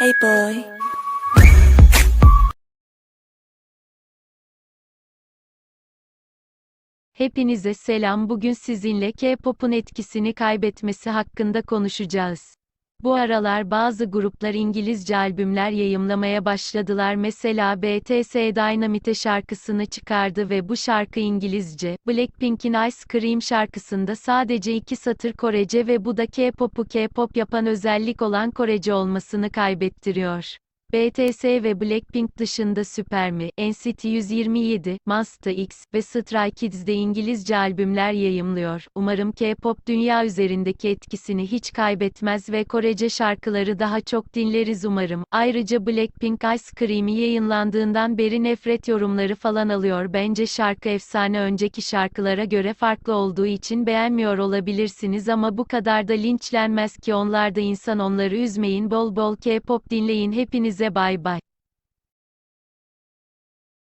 Hey boy. Hepinize selam. Bugün sizinle K-pop'un etkisini kaybetmesi hakkında konuşacağız. Bu aralar bazı gruplar İngilizce albümler yayımlamaya başladılar. Mesela BTS Dynamite şarkısını çıkardı ve bu şarkı İngilizce. Blackpink'in Ice Cream şarkısında sadece iki satır Korece ve bu da K-pop'u K-pop yapan özellik olan Korece olmasını kaybettiriyor. BTS ve Blackpink dışında Superme, NCT 127, Monsta X ve Stray Kids de İngilizce albümler yayımlıyor. Umarım K-pop dünya üzerindeki etkisini hiç kaybetmez ve Korece şarkıları daha çok dinleriz umarım. Ayrıca Blackpink Ice Cream'i yayınlandığından beri nefret yorumları falan alıyor. Bence şarkı efsane önceki şarkılara göre farklı olduğu için beğenmiyor olabilirsiniz ama bu kadar da linçlenmez ki onlar da insan onları üzmeyin. Bol bol K-pop dinleyin. Hepinize bay bay.